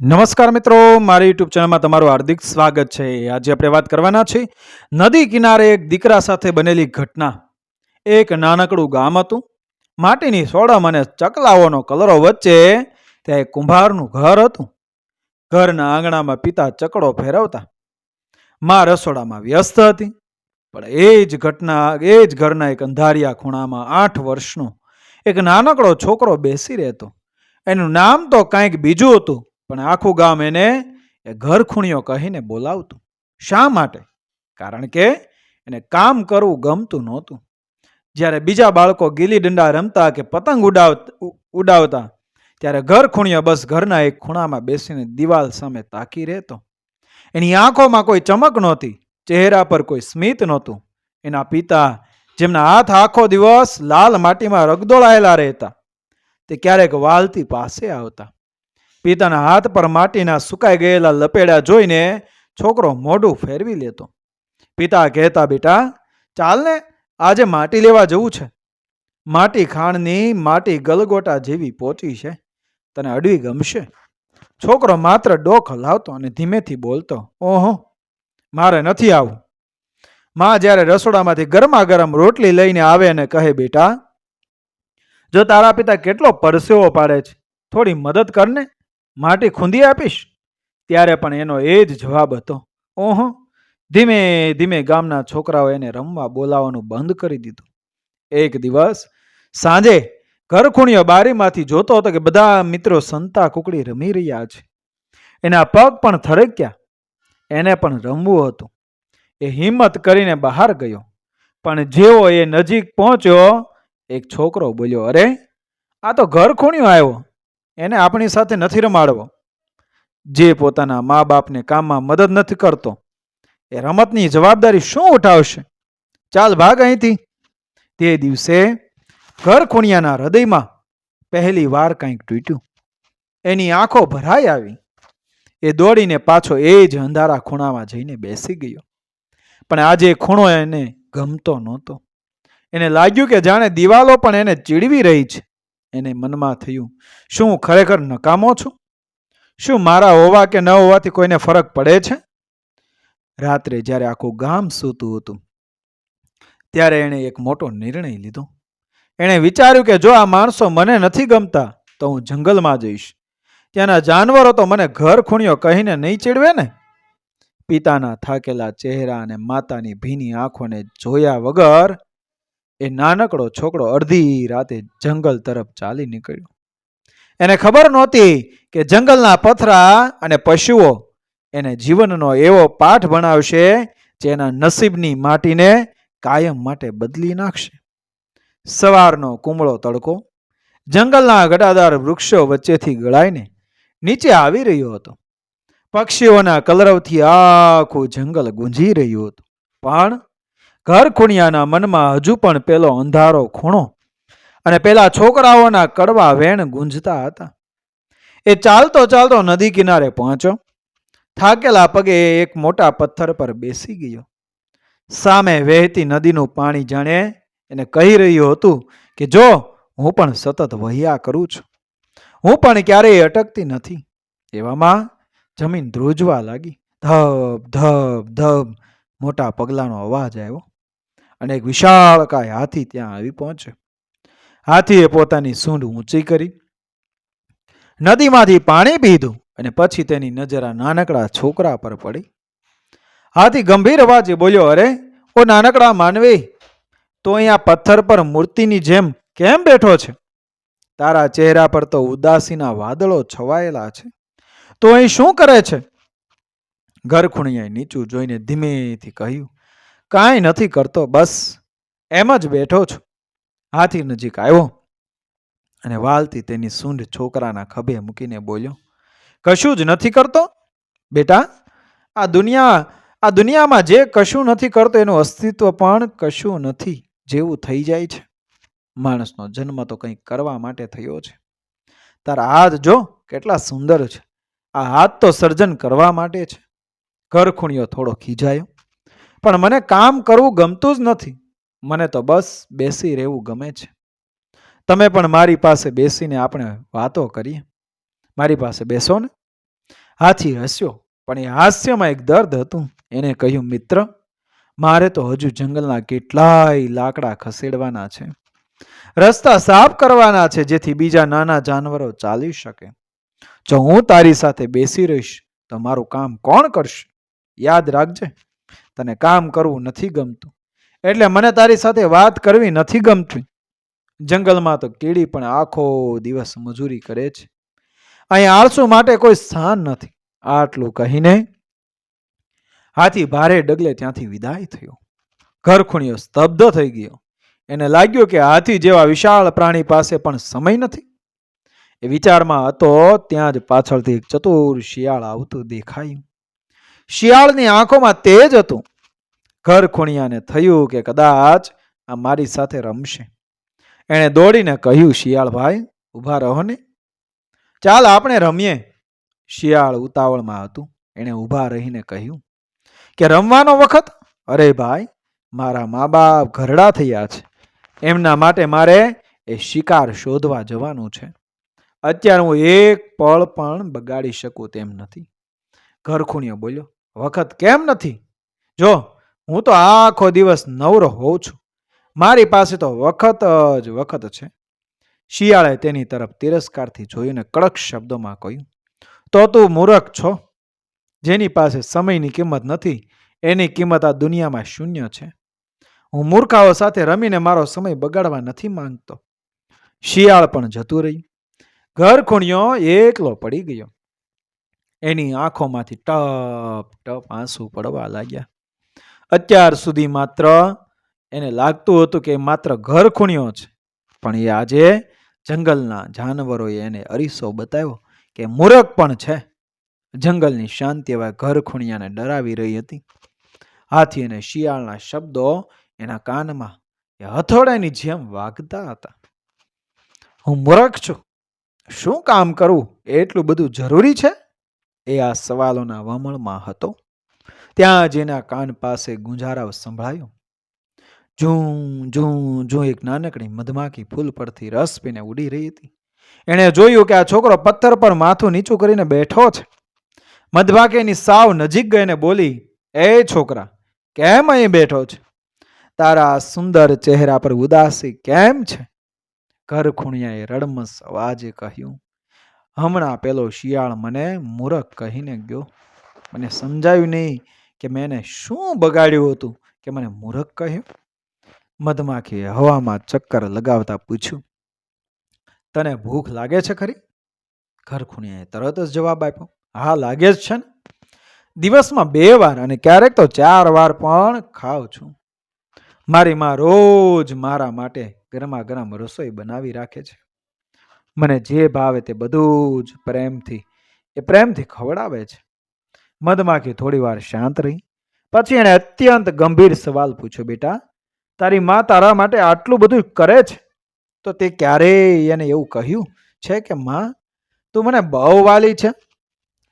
નમસ્કાર મિત્રો, મારી યુટ્યુબ ચેનલમાં તમારું હાર્દિક સ્વાગત છે. આજે આપણે વાત કરવાના છે નદી કિનારે એક દીકરા સાથે બનેલી ઘટના. એક નાનકડું ગામ હતું. માટીની સોડમ અને ચકલાઓનો કલરો વચ્ચે ત્યાં એક કુંભારનું ઘર હતું. ઘરના આંગણામાં પિતા ચકડો ફેરવતા. માં રસોડામાં વ્યસ્ત હતી. પણ એ જ ઘટના, એ જ ઘરના એક અંધારિયા ખૂણામાં આઠ વર્ષનો એક નાનકડો છોકરો બેસી રહેતો. એનું નામ તો કાંઈક બીજું હતું. પણ આખું ગામ એને એ ઘર ખૂણિયો કહીને બોલાવતું. શા માટે? કારણ કે એને કામ કરવું ગમતું નહોતું. જ્યારે બીજા બાળકો ગીલી ડંડા રમતા કે પતંગ ઉડાવ ઉડાવતા, ત્યારે ઘર ખૂણિયો બસ ઘરના એક ખૂણામાં બેસીને દિવાલ સામે તાકી રહેતો. એની આંખોમાં કોઈ ચમક નહોતી, ચહેરા પર કોઈ સ્મિત નહોતું. એના પિતા જેમના હાથ આખો દિવસ લાલ માટીમાં રગદોળાયેલા રહેતા, તે ક્યારેક વાલતી પાસે આવતા. પિતાના હાથ પર માટીના સુકાઈ ગયેલા લપેડા જોઈને છોકરો મોઢું ફેરવી લેતો. પિતા કહેતા, બેટા, ચાલને, આજે માટી લેવા જવું છે. માટી ખાણની માટી ગલગોટા જેવી પોચી છે. તને અડવી ગમશે. છોકરો માત્ર ડોક હલાવતો અને ધીમેથી બોલતો, ઓહો, મારે નથી આવું. માં જ્યારે રસોડામાંથી ગરમા ગરમ રોટલી લઈને આવે અને કહે, બેટા, જો તારા પિતા કેટલો પરસેવો પાડે છે, થોડી મદદ કરને. માટી ખૂંદી આપીશ? ત્યારે પણ એનો એ જ જવાબ હતો. ઓહો, ધીમે ધીમે ગામના છોકરાઓ એને રમવા બોલાવવાનું બંધ કરી દીધું. એક દિવસ સાંજે ઘરખૂણીઓ બારીમાંથી જોતો હતો કે બધા મિત્રો સંતા કુકડી રમી રહ્યા છે. એના પગ પણ થરક્યા. એને પણ રમવું હતું. એ હિંમત કરીને બહાર ગયો. પણ જેવો એ નજીક પહોંચ્યો, એક છોકરો બોલ્યો, અરે, આ તો ઘર ખૂણ્યો આવ્યો. એને આપણી સાથે નથી રમાડવો. જે પોતાના મા બાપને કામમાં મદદ નથી કરતો, એ રમતની જવાબદારી શું ઉઠાવશે? ચાલ ભાગ અહીંથી. તે દિવસે ઘર ખૂણિયાના હૃદયમાં પહેલી વાર કંઈક તૂટ્યું. એની આંખો ભરાઈ આવી. એ દોડીને પાછો એ જ અંધારા ખૂણામાં જઈને બેસી ગયો. પણ આજે ખૂણો એને ગમતો નહોતો. એને લાગ્યું કે જાણે દિવાલો પણ એને ચીડવી રહી છે. એને મનમાં થયું, શું હું ખરેખર નકામો છું? શું મારા હોવા કે ન હોવાથી કોઈને ફરક પડે છે? રાત્રે જ્યારે આખું ગામ સૂતું હતું, ત્યારે એણે એક મોટો નિર્ણય લીધો. એણે વિચાર્યું કે જો આ માણસો મને નથી ગમતા, તો હું જંગલમાં જઈશ. ત્યાંના જાનવરો તો મને ઘર ખૂણ્યો કહીને નહીં ચીડવે ને? પિતાના થાકેલા ચહેરા અને માતાની ભીની આંખોને જોયા વગર એ નાનકડો છોકરો અડધી રાતે જંગલ તરફ ચાલી નીકળ્યો. એને ખબર નહોતી કે જંગલના પથરા અને પશુઓ એને જીવનનો એવો પાઠ ભણાવશે જે એના નસીબની માટીને કાયમ માટે બદલી નાખશે. સવારનો કુમળો તડકો, જંગલના ઘટાદાર વૃક્ષો વચ્ચેથી ગળાઈને નીચે આવી રહ્યો હતો. પક્ષીઓના કલરવથી આખું જંગલ ગુંજી રહ્યું હતું. પણ ઘર ખૂણિયાના મનમાં હજુ પણ પેલો અંધારો ખૂણો અને પેલા છોકરાઓના કડવા વેણ ગુંજતા હતા. એ ચાલતો ચાલતો નદી કિનારે પહોંચ્યો. થાકેલા પગે એક મોટા પથ્થર પર બેસી ગયો. સામે વહેતી નદીનું પાણી જાણે એને કહી રહ્યું હતું કે, જો, હું પણ સતત વહ્યા કરું છું. હું પણ ક્યારેય અટકતી નથી. એવામાં જમીન ધ્રુજવા લાગી. ધબ ધબ ધબ મોટા પગલાંનો અવાજ આવ્યો. અને એક વિશાળકાય હાથી ત્યાં આવી પહોંચ્યો. હાથીએ પોતાની સૂંઢ ઊંચી કરી, નદીમાંથી પાણી પીધું અને પછી તેની નજર આ નાનકડા છોકરા પર પડી. હાથી ગંભીર અવાજે બોલ્યો, અરે, ઓ નાનકડા માનવી તો અહીંયા પથ્થર પર મૂર્તિની જેમ કેમ બેઠો છે? તારા ચહેરા પર તો ઉદાસીના વાદળો છવાયેલા છે. તો અહીં શું કરે છે? ઘરખૂણિયાએ નીચું જોઈને ધીમેથી કહ્યું કાંઈ નથી કરતો, બસ એમ જ બેઠો છું. હાથી નજીક આવ્યો અને વાલતી તેની સૂંઢ છોકરાના ખભે મૂકીને બોલ્યો, કશું જ નથી કરતો? બેટા, આ દુનિયા, આ દુનિયામાં જે કશું નથી કરતો એનું અસ્તિત્વ પણ કશું નથી જેવું થઈ જાય છે. માણસનો જન્મ તો કંઈક કરવા માટે થયો છે. તારા હાથ જો કેટલા સુંદર છે. આ હાથ તો સર્જન કરવા માટે છે. ઘર ખૂણ્યો થોડો ખીજાયો. પણ મને કામ કરવું ગમતું જ નથી. મને તો બસ બેસી રહેવું ગમે છે. તમે પણ મારી પાસે બેસીને આપણે વાતો કરીએ. મારી પાસે બેસો ને. હાથી હસ્યો, પણ એ હાસ્યમાં એક દર્દ હતું. એને કહ્યું, મિત્ર, મારે તો હજુ જંગલના કેટલાય લાકડા ખસેડવાના છે. રસ્તા સાફ કરવાના છે જેથી બીજા નાના જાનવરો ચાલી શકે. જો હું તારી સાથે બેસી રહીશ, તો મારું કામ કોણ કરશે? યાદ રાખજે. તને કામ કરવું નથી ગમતું. એટલે મને તારી સાથે વાત કરવી નથી ગમતી. જંગલમાં તો કીડી પણ આખો દિવસ મજૂરી કરે છે. અહીં આળસુ માટે કોઈ સ્થાન નથી. આટલું કહીને હાથી ભારે ડગલે ત્યાંથી વિદાય થયો. ઘરખૂણીઓ સ્તબ્ધ થઈ ગયો. એને લાગ્યું કે હાથી જેવા વિશાળ પ્રાણી પાસે પણ સમય નથી. એ વિચારમાં હતો, ત્યાં જ પાછળથી એક ચતુર શિયાળ આવતું દેખાયું. શિયાળની આંખોમાં તેજ હતું. ઘર ખૂણિયાને થયું કે કદાચ આ મારી સાથે રમશે. એણે દોડીને કહ્યું શિયાળ ભાઈ ઊભા રહો ને. ચાલ, આપણે રમીએ. શિયાળ ઉતાવળમાં હતું. એણે ઊભા રહીને કહ્યું, કે રમવાનો વખત? અરે ભાઈ, મારા મા બાપ ઘરડા થયા છે. એમના માટે મારે એ શિકાર શોધવા જવાનું છે. અત્યારે હું એક પળ પણ બગાડી શકું તેમ નથી. ઘરખૂણિયો બોલ્યો વખત કેમ નથી? જો, હું તો આખો દિવસ નવરો હોઉં છું. મારી પાસે તો વખત જ વખત છે. શિયાળે તેની તરફ તિરસ્કારથી જોઈને કડક શબ્દોમાં કહ્યું, તો તું મૂરખ છો? જેની પાસે સમયની કિંમત નથી, એની કિંમત આ દુનિયામાં શૂન્ય છે. હું મૂર્ખાઓ સાથે રમીને મારો સમય બગાડવા નથી માંગતો. શિયાળ પણ જતું રહ્યું. ઘર ખૂણ્યો એકલો પડી ગયો. એની આંખોમાંથી ટપ ટપ આંસુ પડવા લાગ્યા. અત્યાર સુધી માત્ર એને લાગતું હતું કે માત્ર ઘર ખૂણ્યો છે પણ એ આજે જંગલના જાનવરોએ એને અરીસો બતાવ્યો કે મૂરખ પણ છે. જંગલની શાંતિ હવે ઘર ખૂણિયાને ડરાવી રહી હતી. હાથી અને શિયાળના શબ્દો એના કાનમાં એ હથોડાની જેમ વાગતા હતા. હું મૂરખ છું. શું કામ કરવું એટલું બધું જરૂરી છે? એ આ સવાલોના વમળમાં હતો. ત્યાં જેના કાન પાસે ગુંજારાવ સંભળાયો. ઝૂં જું ઝૂં એક નાનકડી મધમાખી ફૂલ પરથી રસ પીને ઉડી રહી હતી. એણે જોયું કે આ છોકરો પથ્થર પર માથું નીચું કરીને બેઠો છે. મધમાખીની સાવ નજીક ગઈને બોલી, એ છોકરા, કેમ અહીં બેઠો છે? તારા સુંદર ચહેરા પર ઉદાસી કેમ છે? ઘર ખૂણિયાએ રડમસ અવાજે કહ્યું હમણાં પેલો શિયાળ મને મૂરખ કહીને ગયો. મને સમજાયું નહીં કે મેં એને શું બગાડ્યું હતું કે મને મૂરખ કહ્યું. મધમાખીએ હવામાં ચક્કર લગાવતા પૂછ્યું, તને ભૂખ લાગે છે ખરી? ઘરખૂણિયાએ તરત જ જવાબ આપ્યો, હા, લાગે જ છે ને. દિવસમાં બે વાર અને ક્યારેક તો ચાર વાર પણ ખાઉં છું. મારી માં રોજ મારા માટે ગરમા ગરમ રસોઈ બનાવી રાખે છે. મને જે ભાવે તે બધું જ પ્રેમથી, એ પ્રેમથી ખવડાવે છે. મધમાખી થોડી વાર શાંત રહી. પછી એણે અત્યંત ગંભીર સવાલ પૂછ્યો, બેટા, તારી મા તારા માટે આટલું બધું કરે છે? તો તે ક્યારેય એને એવું કહ્યું છે કે, માં, તું મને બહુ વાલી છે?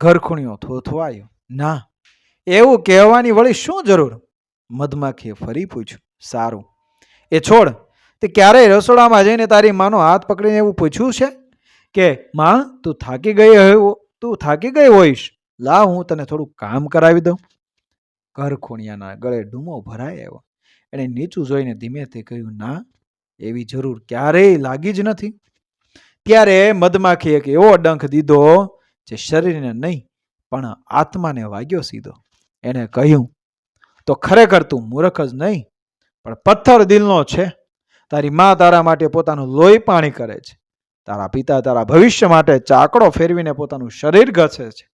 ઘરખૂણીઓ થોથવાયો. ના, એવું કહેવાની વળી શું જરૂર? મધમાખીએ ફરી પૂછ્યું, સારું. એ છોડ તે ક્યારેય રસોડામાં જઈને તારી માનો હાથ પકડીને એવું પૂછ્યું છે? કે, માં, તું થાકી ગઈ હોય તું થાકી ગઈ હોઈશ? લા, હું તને થોડું કામ કરાવી દઉં. ઘર ખૂણિયાના ગળે ડૂમો ભરાય આવ્યો. એણે નીચું જોઈને ધીમેથી કહ્યું, ના, એવી જરૂર ક્યારેય લાગી જ નથી. ત્યારે મધમાખી એક એવો ડંખ દીધો જે શરીરને નહીં, પણ આત્માને વાગ્યો સીધો. એને કહ્યું, તો ખરેખર તું મૂર્ખ જ નહીં, પણ પથ્થર દિલનો છે. તારી મા તારા માટે પોતાનું લોહી પાણી કરે છે. તારા પિતા તારા ભવિષ્ય માટે ચાકડો ફેરવીને પોતાનું શરીર ઘસે છે.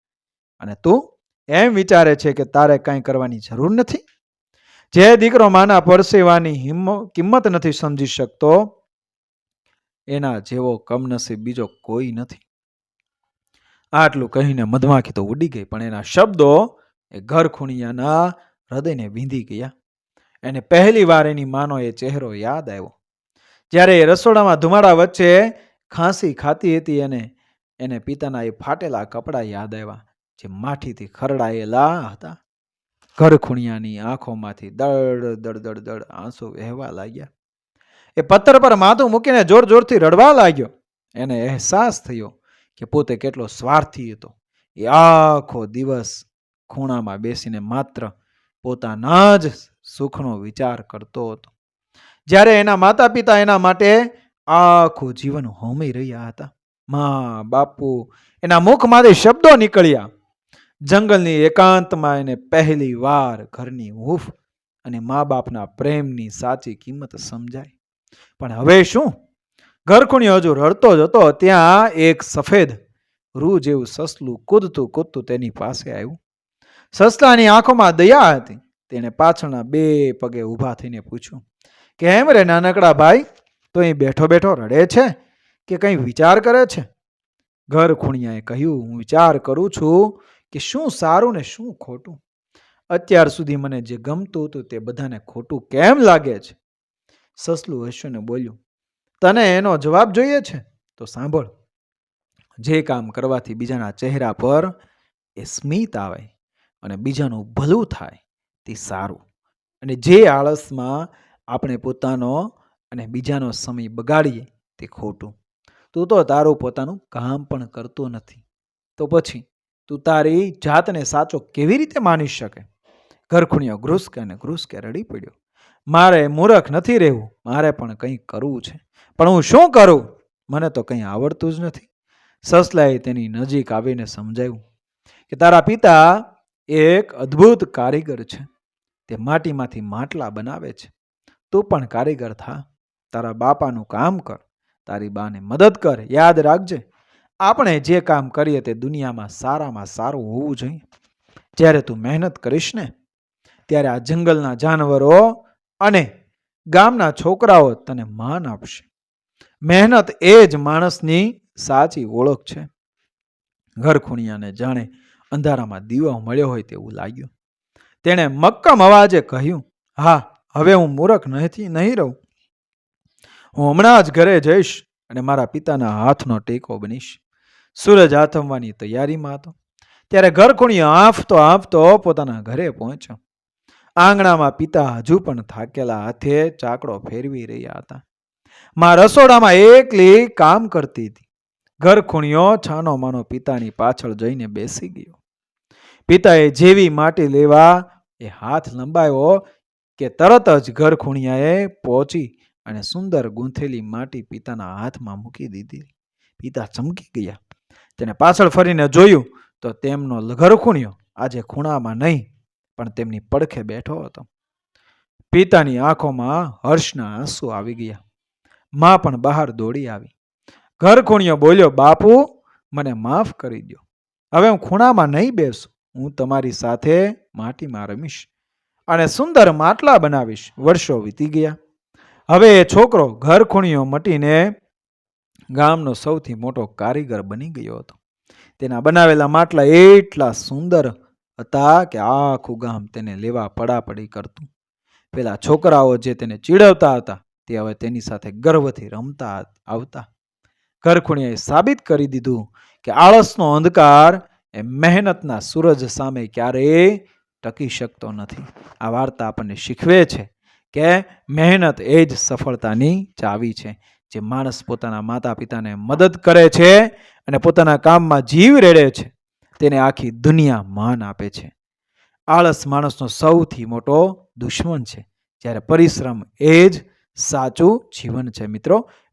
અને તું એમ વિચારે છે કે તારે કાંઈ કરવાની જરૂર નથી? જે દીકરો માના પરસેવાની હિમ્મ, કિંમત નથી સમજી શકતો, એના જેવો કમનસીબ બીજો કોઈ નથી. આટલું કહીને મધમાખી તો ઉડી ગઈ, પણ એના શબ્દો એ ઘર ખૂણિયાના હૃદયને વીંધી ગયા. એને પહેલી વાર એની માનો એ ચહેરો યાદ આવ્યો. જ્યારે એ રસોડામાં ધુમાડા વચ્ચે ખાંસી ખાતી હતી અને એને પિતાના એ ફાટેલા કપડાં યાદ આવ્યા, જે માઠીથી ખરડાયેલા હતા. ઘર ખૂણિયાની આંખોમાંથી દડ દડ દડ દડ આંસુ વહેવા લાગ્યા. એ પથ્થર પર માથું મૂકીને જોર, જોરથી રડવા લાગ્યો. એને અહેસાસ થયો કે પોતે કેટલો સ્વાર્થી હતો. એ આખો દિવસ ખૂણામાં બેસીને માત્ર પોતાના જ સુખનો વિચાર કરતો હતો. જ્યારે એના માતા પિતા એના માટે આખું જીવન હોમી રહ્યા હતા. મા, બાપુ, એના મુખમાંથી શબ્દો નીકળ્યા. જંગલની એકાંતમાં એને પહેલી વાર ઘરની હૂફ અને મા બાપના પ્રેમની સાચી કિંમત સમજાય પણ હવે શું? ઘરખુણી હજુ રડતો જ હતો, ત્યાં એક સફેદ રૂ જેવું સસલું કૂદતું કૂદતું તેની પાસે આવ્યું. સસલાની આંખોમાં દયા હતી. તેણે પાછળના બે પગે ઊભા થઈને પૂછ્યું કેમ રે નાનકડા ભાઈ? તો અહીં બેઠો બેઠો રડે છે કે કંઈ વિચાર કરે છે? ઘર ખૂણિયાએ કહ્યું, હું વિચાર કરું છું કે શું સારું ને શું ખોટું? અત્યાર સુધી મને જે ગમતું હતું તે બધાને ખોટું કેમ લાગે છે? સસલું હસ્યુને બોલ્યું, તને એનો જવાબ જોઈએ છે? તો સાંભળ. જે કામ કરવાથી બીજાના ચહેરા પર એ સ્મિત આવે અને બીજાનું ભલું થાય તે સારું. અને જે આળસમાં આપણે પોતાનો અને બીજાનો સમય બગાડીએ તે ખોટું. તું તો તારું પોતાનું કામ પણ કરતો નથી. તો પછી? તું તારી જાતને સાચો કેવી રીતે માની શકે? ઘરખુણીઓ ઘ્રુસકે અને ઘ્રુસકે રડી પડ્યો. મારે મૂરખ નથી રહેવું. મારે પણ કંઈ કરવું છે. પણ હું શું કરું? મને તો કંઈ આવડતું જ નથી. સસલાએ તેની નજીક આવીને સમજાવ્યું કે તારા પિતા એક અદ્ભુત કારીગર છે. તે માટીમાંથી માટલા બનાવે છે. તું પણ કારીગર થા. તારા બાપાનું કામ કર. તારી બાને મદદ કર. યાદ રાખજે. આપણે જે કામ કરીએ તે દુનિયામાં સારામાં સારું હોવું જોઈએ. જ્યારે તું મહેનત કરીશ ને, ત્યારે આ જંગલના જાનવરો અને ગામના છોકરાઓ તને માન આપશે. મહેનત એ જ માણસની સાચી ઓળખ છે. ઘરખુણિયાને જાણે અંધારામાં દીવો મળ્યો હોય તેવું લાગ્યું. તેણે મક્કમ અવાજે કહ્યું, હા હવે હું મૂરખ નથી નહીં રહું. હું હમણાં જ ઘરે જઈશ અને મારા પિતાના હાથનો ટેકો બનીશ. સૂરજ આથમવાની તૈયારીમાં હતો. ત્યારે ઘરખૂણી આંફતો આંફતો પોતાના ઘરે પહોંચ્યો. આંગણામાં પિતા હજુ પણ થાકેલા હાથે ચાકડો ફેરવી રહ્યા હતા. માં રસોડામાં એકલી કામ કરતી હતી. ઘરખૂણીઓ છાનો માનો પિતાની પાછળ જઈને બેસી ગયો. પિતાએ જેવી માટી લેવા એ હાથ લંબાયો કે તરત જ ઘર ખૂણિયાએ પહોંચી અને સુંદર ગૂંથેલી માટી પિતાના હાથમાં મૂકી દીધી. પિતા ચમકી ગયા. તેને પાછળ ફરીને જોયું તો તેમનો ઘરખુણિયો આજે ખૂણામાં નહીં, પણ તેમની પડખે બેઠો હતો. પિતાની આંખોમાં હર્ષના આંસુ આવી ગયા. માં પણ બહાર દોડી આવી. ઘરખુણિયો બોલ્યો, બાપુ, મને માફ કરી દો હવે હું ખૂણામાં નહીં બેસું. હું તમારી સાથે માટીમાં રમીશ. અને સુંદર માટલા બનાવીશ. વર્ષો વીતી ગયા. હવે એ છોકરો ઘર ખૂણીઓ મટીને ગામનો સૌથી મોટો કારીગર બની ગયો હતો. તેના બનાવેલા માટલા એટલા સુંદર હતા કે આખું ગામ તેને લેવા પડાપડી કરતું. પેલા છોકરાઓ જે તેને ચીડવતા હતા, તે હવે તેની સાથે ગર્વથી રમતા આવતા. ઘરખુણીએ સાબિત કરી દીધું કે આળસનો અંધકાર એ મહેનતના સૂરજ સામે ક્યારેય ટકી શકતો નથી. આ વાર્તા આપણને શીખવે છે કે મહેનત એ જ સફળતાની ચાવી છે. જે માણસ પોતાના માતા પિતાને મદદ કરે છે અને પોતાના કામમાં જીવ રેડે છે, તેને આખી દુનિયા માન આપે છે. આળસ માણસનો સૌથી મોટો દુશ્મન છે. જ્યારે પરિશ્રમ એ જ સાચું જીવન છે. મિત્રો